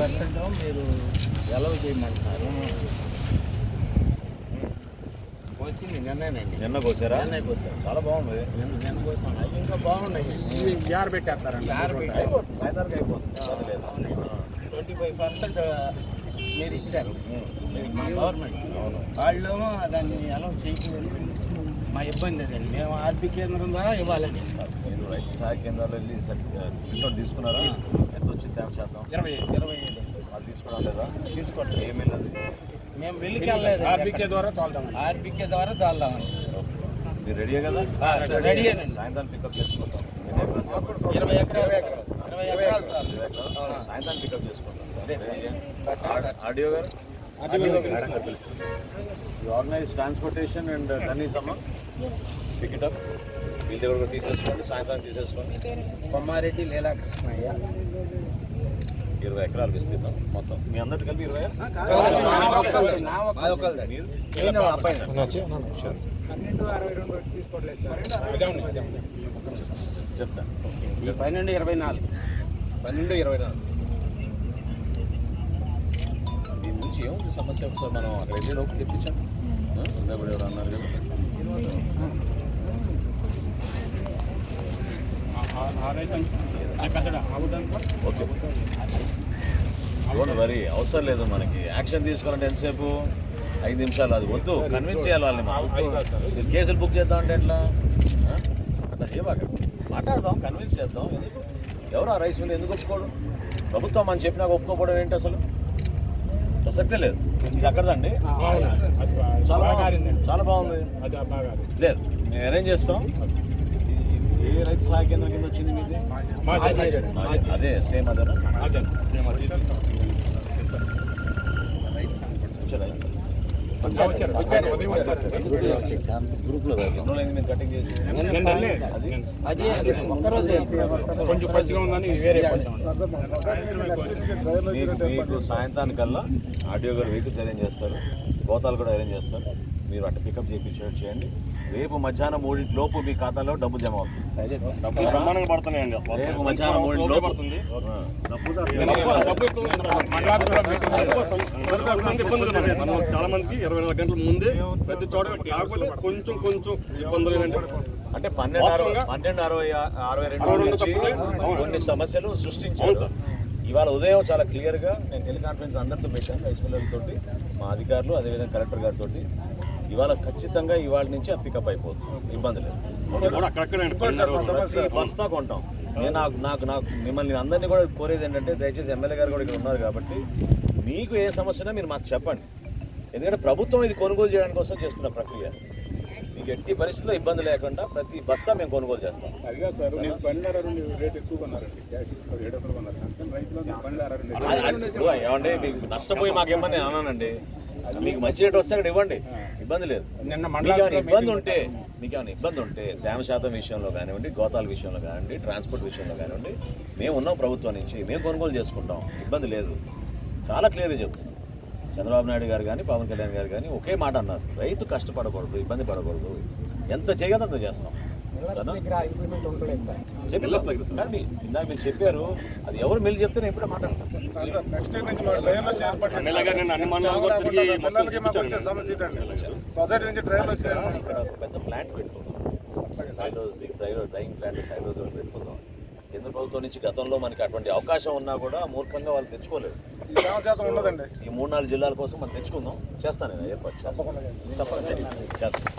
Percent మీరు allow చేయమంటున్నారు వచ్చింది నిన్నేనండి నిన్న కోసారా? నిన్నే కోసారు. చాలా బాగుంది. నిన్న నిన్న కోసం. అవి ఇంకా బాగున్నాయి యార్ పెట్టేస్తారండి. పెట్టి అయిపోతుంది. ట్వంటీ ఫైవ్ పర్సెంట్ మీరు ఇచ్చారు. గవర్నమెంట్. వాళ్ళు దాన్ని ఎలా చేయలేదు మా ఇబ్బంది అదండి మేము ఆర్పి కేంద్రం ద్వారా ఇవ్వాలండి మీరు రైతు సహాయ కేంద్రాలు అవుట్ తీసుకున్నారా? ఎంత వచ్చింది తేమ శాతం? ఇరవై ఇరవై ఐదు. అది తీసుకోవడం లేదా? తీసుకోండి. ఏమీ లేదు మేము వెళ్ళికెళ్ళలేదు. ఆర్బీకే ద్వారా తోలుదామండి. ఆర్బికే ద్వారా దాల్దామండి మీరు రెడీయే కదా? రెడీయేనండి. సాయంత్రం పికప్ చేసుకుంటాం? ఇరవై ఎకరాలు ఇరవై ఎకరాలు. సార్? సాయంత్రం పికప్ చేసుకుంటాం. అదే సార్. ఆడియో గారు? యూ ఆర్గనైజ్ ట్రాన్స్పోర్టేషన్ అండ్ కనీస్ అమ్మ. పిక్ అప్ వీళ్ళ దగ్గర కూడా తీసేసుకోండి. సాయంత్రం తీసేసుకోండి. కొమ్మారెడ్డి లీలా కృష్ణయ్య ఇరవై ఎకరాలు విస్తీర్ణం మొత్తం. మీ అందరికి కలిపి ఇరవై? నా ఒక్కళ్ళది, నా ఒక్కళ్ళది. మీరు నేను అబ్బాయి పన్నెండు అరవై రెండు తీసుకోవట్లేదు సార్. అదే ఉంది అదే ఉంది చెప్తా. ఈ పన్నెండు ఇరవై నాలుగు. పన్నెండు ఇరవై నాలుగు. నుంచి ఏముంది సమస్య ఒకసారి మనం అక్కడ వెళ్ళి లోపు తెప్పించాం ఆ? ఇందాక ఎవరు అన్నారు కదా ఓకే డోంట్ వరీ అవసరం లేదు మనకి యాక్షన్ తీసుకోవాలంటే ఎంతసేపు ఐదు నిమిషాలు అది వద్దు కన్విన్స్ చేయాలి వాళ్ళని మనం. మీరు కేసులు బుక్ చేద్దాం అంటే ఎట్లా? అట్లా చేయబాక మాట్లాడదాం కన్విన్స్ చేద్దాం ఎందుకు ఎవరు ఆ రైస్ మిల్ ఎందుకు ఒప్పుకోడు ప్రభుత్వం మనం చెప్పినాక ఒప్పుకోకపోవడం ఏంటి అసలు ప్రసక్తే లేదు. ఇది అక్కడదండి చాలా చాలా బాగుంది. లేదు మేము అరేంజ్ చేస్తాం. ఏ రైతు సహాయ కేంద్రం కింద వచ్చింది మీది? అదే. సేమ్ అదేనా? అదే మేము అది కొంచెం పచ్చిగా ఉందని వేరే మీకు సాయంత్రానికల్లా ఆడియో గారు వెహికల్ అరేంజ్ చేస్తారు గోతాలు కూడా అరేంజ్ చేస్తారు. మీరు అట్లా పికప్ చేయించేట్టు చేయండి. రేపు మధ్యాహ్నం మూడింటి లోపు మీ ఖాతాలో డబ్బు జమ అవుతుంది రేపు మధ్యాహ్నం మూడింటి లోపు పడుతుంది. చాలా మందికి ఇరవై నాలుగు గంటల ముందే ప్రతి చోట కాకపోతే కొంచెం కొంచెం ఇబ్బందులు ఏంటంటే అంటే పన్నెండు అరవై పన్నెండు అరవై అరవై రెండు నుంచి. కొన్ని సమస్యలు సృష్టించారు. ఇవాళ ఉదయం చాలా క్లియర్గా నేను టెలికాన్ఫరెన్స్ అందరితో పెట్టాను రైస్ మిల్లర్లతో మా అధికారులు అదేవిధంగా కలెక్టర్ గారితో ఇవాళ ఖచ్చితంగా ఇవాళ నుంచి అది పికప్ అయిపోతుంది ఇబ్బంది లేదు. బస్తా కొంటాం. నేను నాకు నాకు నాకు మిమ్మల్ని అందరినీ కూడా కోరేది ఏంటంటే దయచేసి ఎమ్మెల్యే గారు కూడా ఇక్కడ ఉన్నారు కాబట్టి మీకు ఏ సమస్యనా మీరు మాకు చెప్పండి. ఎందుకంటే ప్రభుత్వం ఇది కొనుగోలు చేయడానికి కోసం చేస్తున్న ప్రక్రియ. మీకు ఎట్టి పరిస్థితుల్లో ఇబ్బంది లేకుండా ప్రతి బస్తా మేము కొనుగోలు చేస్తాం. అదిగా సార్ నేను బండ్ల రెండు రేట్ ఎక్కువ కొన్నారండి. క్యాష్ ఏడు వందలు కొన్నారు అందుకని రైతులు బండ్ల రెండు అది- అది ఇప్పుడు ఏమండి మీకు నష్టపోయి మాకేమని నేను అన్నానండి. మీకు మంచి రేట్ వస్తే అక్కడ ఇవ్వండి. ఇబ్బంది లేదు. నిన్న మీకు ఏమైనా ఇబ్బంది ఉంటే మీకు ఏమైనా ఇబ్బంది ఉంటే తేమ శాతం విషయంలో కానివ్వండి గోతాల విషయంలో కానివ్వండి ట్రాన్స్పోర్ట్ విషయంలో కానివ్వండి మేము ఉన్నాం ప్రభుత్వం నుంచి మేము కొనుగోలు చేసుకుంటాం. ఇబ్బంది లేదు. చాలా క్లియర్గా చెప్తున్నాం చంద్రబాబు నాయుడు గారు కానీ పవన్ కళ్యాణ్ గారు కానీ ఒకే మాట అన్నారు. రైతు కష్టపడకూడదు ఇబ్బంది పడకూడదు. ఎంత చేయగలదో అంత చేస్తాం. ఇందాక మీరు చెప్పారు అది ఎవరు మెల్లి చెప్తే నేను మాట్లాడతాను. పెద్ద ప్లాంట్ పెట్టుకుందాం. డ్రైవర్ డ్రైవింగ్ ప్లాంట్ సైలోస్ ఒకటి పెట్టుకుందాం. కేంద్ర ప్రభుత్వం నుంచి గతంలో మనకి అటువంటి అవకాశం ఉన్నా కూడా మూర్ఖంగా వాళ్ళు తెచ్చుకోలేదు. ఈ మూడు నాలుగు జిల్లాల కోసం మనం తెచ్చుకుందాం. చేస్తాను నేను ఏర్పాటు. తప్పకుండా. చేస్తాను.